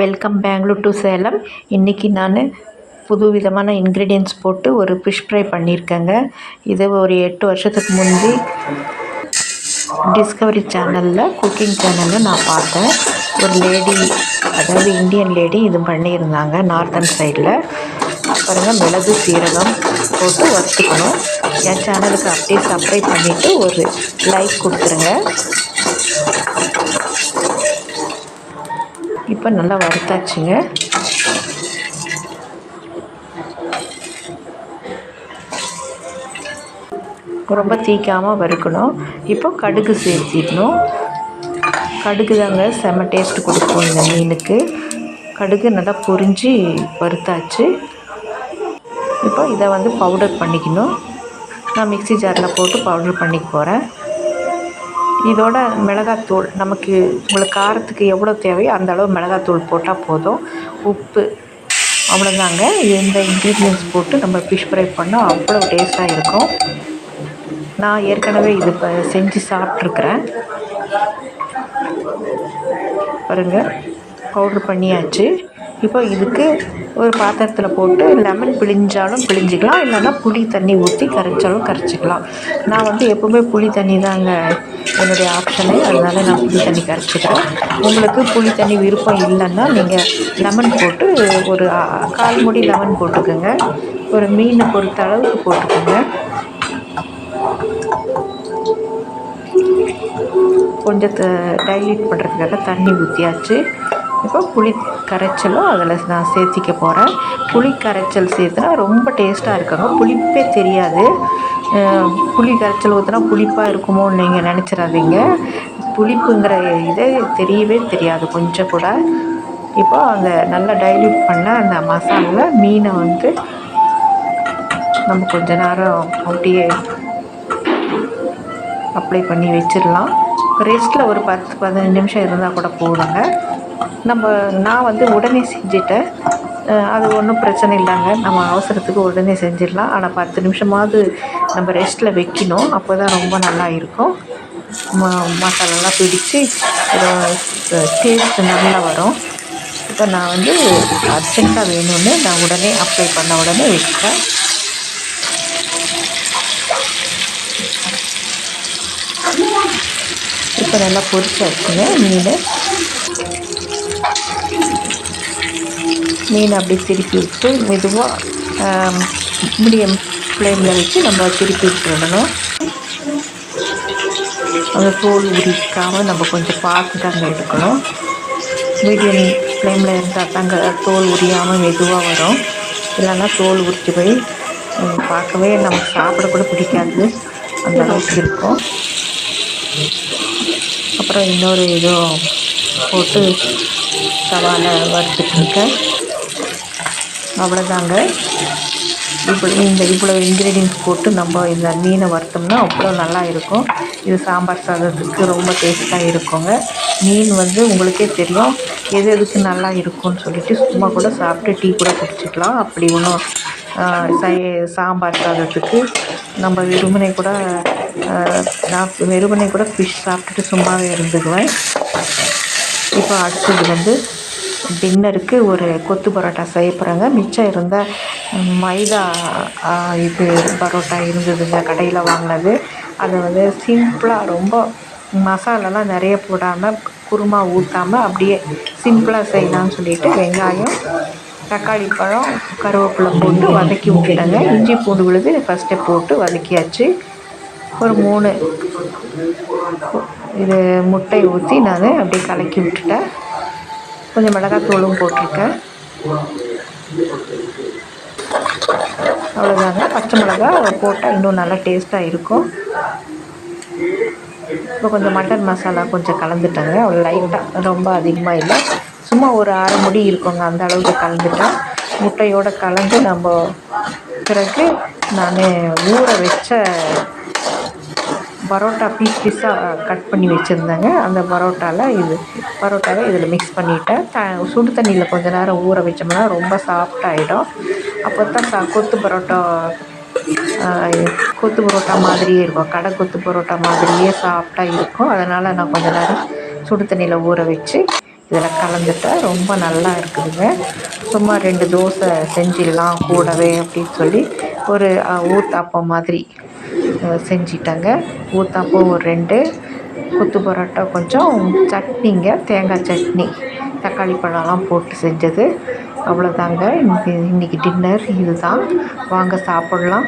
Welcome Bangalore to Salem இன்றைக்கி நான் புது விதமான இன்க்ரீடியன்ஸ் போட்டு ஒரு ஃபிஷ் ஃப்ரை பண்ணியிருக்கேங்க. இது ஒரு எட்டு வருஷத்துக்கு முந்தி டிஸ்கவரி சேனலில் குக்கிங் சேனலில் நான் பார்த்தேன். ஒரு லேடி அதாவது இந்தியன் லேடி இது பண்ணியிருந்தாங்க நார்த்தன் சைடில் அப்புறங்க மிளகு சீரகம் போட்டு வறுத்துக்கணும். என் சேனலுக்கு அப்படியே சப்ஸ்கிரைப் பண்ணிவிட்டு ஒரு லைக் கொடுத்துருங்க. இப்போ நல்லா வறுத்தாச்சுங்க. ரொம்ப தீக்காமல் வறுக்கணும். இப்போ கடுகு சேர்த்திடணும். கடுகு தாங்க செம்ம டேஸ்ட் கொடுக்கும் இந்த மீனுக்கு. கடுகு நல்லா பொரிஞ்சு வறுத்தாச்சு. இப்போ இதை வந்து பவுடர் பண்ணிக்கணும். நான் மிக்சி ஜாரில் போட்டு பவுடர் பண்ணிக்க போகிறேன் இதோட மிளகாத்தூள் நமக்கு உங்களுக்கு காரத்துக்கு எவ்வளோ தேவையோ அந்த அளவு மிளகாத்தூள் போட்டால் போதும். உப்பு அவ்வளோதாங்க இந்த இன்க்ரீடியன்ஸ் போட்டு நம்ம ஃபிஷ் ஃப்ரை பண்ணால் அவ்வளோ டேஸ்ட்டாக இருக்கும். நான் ஏற்கனவே இது இப்போ செஞ்சு சாப்பிட்ருக்குறேன் பாருங்கள் பவுட்ரு பண்ணியாச்சு. இப்போ இதுக்கு ஒரு பாத்திரத்தில் போட்டு லெமன் பிழிஞ்சாலும் பிழிஞ்சிக்கலாம் இல்லைன்னா புளி தண்ணி ஊற்றி கரைச்சாலும் கரைச்சிக்கலாம். நான் வந்து எப்போவுமே புளி தண்ணி தாங்க என்னுடைய ஆப்ஷனு அதனால் நான் புளி தண்ணி கரைச்சிக்கிறேன். உங்களுக்கு புளி தண்ணி விருப்பம் இல்லைன்னா நீங்கள் லெமன் போட்டு ஒரு கால் முடி லெமன் போட்டுக்கோங்க. ஒரு மீனை பொறுத்த அளவுக்கு போட்டுக்கோங்க. கொஞ்சம் டைல்யூட் பண்ணுறதுக்காக தண்ணி ஊற்றியாச்சு இப்போ புளி கரைச்சலும் அதில் நான் சேர்த்திக்க போகிறேன். புளி கரைச்சல் சேர்த்துனா ரொம்ப டேஸ்ட்டாக இருக்காங்க. புளிப்பே தெரியாது. புளி கரைச்சல் ஊற்றினா புளிப்பாக இருக்குமோன்னு நீங்கள் நினச்சிடாதீங்க. புளிப்புங்கிற இதே தெரியவே தெரியாது கொஞ்சம் கூட. இப்போ அந்த நல்லா டைல்யூட் பண்ண அந்த மசாலில் மீனை வந்து நம்ம கொஞ்ச நேரம் அப்படியே அப்ளை பண்ணி வச்சிடலாம். ரெஸ்ட்டில் ஒரு பத்து பதினஞ்சு நிமிஷம் இருந்தால் கூட போதுங்க நம்ம நான் வந்து உடனே செஞ்சுட்டேன். அது ஒன்றும் பிரச்சனை இல்லைங்க. நம்ம அவசரத்துக்கு உடனே செஞ்சிடலாம். ஆனால் பத்து நிமிஷமாவது நம்ம ரெஸ்ட்டில் வைக்கணும். அப்போ தான் ரொம்ப நல்லா இருக்கும். ம மசாலாலாம் பிடிச்சி டேஸ்ட் நல்லா வரும். இப்போ நான் வந்து அர்ஜெண்ட்டாக வேணும்னு நான் உடனே அப்ளை பண்ண உடனே வச்சுட்டேன் இப்போ நல்லா பொரிச்சாச்சுங்க மீன். மீன் அப்படி திருப்பி விட்டு மெதுவாக மீடியம் ஃப்ளேமில் வச்சு நம்ம திருப்பி விட்டுடணும் அந்த தோல் உரிக்காமல் நம்ம கொஞ்சம் பார்த்து தாங்க எடுக்கணும். மீடியம் ஃப்ளேமில் இருந்தால் தாங்க தோல் உரியாமல் மெதுவாக வரும். இல்லைன்னா தோல் உரிச்சு போய் பார்க்கவே நமக்கு சாப்பிட கூட பிடிக்காது. அந்த அளவுக்கு இருக்கும். அப்புறம் இன்னொரு இதுவும் போட்டு தவாவில் வறுத்துட்ருக்கேன் அவ்வளோதாங்க இப்போ இந்த இவ்வளோ இன்க்ரீடியன்ஸ் போட்டு நம்ம இந்த மீனை வறுத்தோம்னா அவ்வளோ நல்லா இருக்கும். இது சாம்பார் சாதத்துக்கு ரொம்ப டேஸ்ட்டாக இருக்குங்க. மீன் வந்து உங்களுக்கே தெரியும் எது எதுக்கு நல்லா இருக்கும்னு சொல்லிட்டு சும்மா கூட சாப்பிட்டு டீ கூட குடிச்சிக்கலாம். அப்படி ஒன்றும் சை சாம்பார் சாதத்துக்கு நம்ம வெறுமனை கூட நான் வெறுமனை கூட ஃபிஷ் சாப்பிட்டுட்டு சும்மாவே இருந்துக்குவேன் இப்போ அடுத்தது வந்து டின்னருக்கு ஒரு கொத்து பரோட்டா செய்ய போகிறாங்க மிச்சம் இருந்தால் மைதா இது பரோட்டா இருந்ததுங்க கடையில் வாங்கினது. அதை வந்து சிம்பிளாக ரொம்ப மசாலாலாம் நிறைய போடாமல் குருமா ஊற்றாமல் அப்படியே சிம்பிளாக செய்யலாம்னு சொல்லிட்டு வெங்காயம் தக்காளி பழம் கருவேப்பிலை போட்டு வதக்கி விட்டுட்டேங்க. இஞ்சி பூண்டு விழுது ஃபஸ்ட்டே போட்டு வதக்கியாச்சு. ஒரு மூணு இது முட்டை ஊற்றி நான் அப்படியே கலக்கி விட்டுட்டேன். கொஞ்சம் மிளகாத்தூளும் போட்டிருக்கேன். அவ்வளோதாங்க பச்சை மிளகா போட்டால் இன்னும் நல்லா டேஸ்ட்டாக இருக்கும். இப்போ கொஞ்சம் மட்டன் மசாலா கொஞ்சம் கலந்துட்டேங்க. அவ்வளோ லைட்டாக ரொம்ப அதிகமாக இல்லை. சும்மா ஒரு அரை முடி இருக்குங்க. அந்த அளவுக்கு கலந்துட்டேன். முட்டையோடு கலந்து நம்ம பிறகு நான் ஊற வச்ச பரோட்டா பீஸ் பீஸாக கட் பண்ணி வச்சுருந்தேங்க. அந்த பரோட்டாவில் இது பரோட்டாவை இதில் மிக்ஸ் பண்ணிவிட்டேன் த சுடு தண்ணியில் கொஞ்ச நேரம் ஊற வச்சோம்னா ரொம்ப சாஃப்டாகிடும் அப்போ தான் சா கொத்து பரோட்டா கொத்து பரோட்டா மாதிரியே இருக்கும். கடை கொத்து பரோட்டா மாதிரியே சாஃப்டாக இருக்கும். அதனால் நான் கொஞ்ச நேரம் சுடு தண்ணியில் ஊற வச்சு இதில் கலந்துட்டேன். ரொம்ப நல்லா இருக்குதுங்க. சும்மா ரெண்டு தோசை செஞ்சிடலாம் கூடவே அப்படின்னு சொல்லி ஒரு ஊத்தாப்பம் மாதிரி. செஞ்சிட்டேங்க. ஊத்தாப்பம் ஒரு ரெண்டு கொத்து பரோட்டா கொஞ்சம் சட்னிங்க தேங்காய் சட்னி தக்காளி பழம்லாம் போட்டு செஞ்சது. அவ்வளோதாங்க. இன்றைக்கி இன்றைக்கி டின்னர் இதுதான். வாங்க சாப்பிட்லாம்.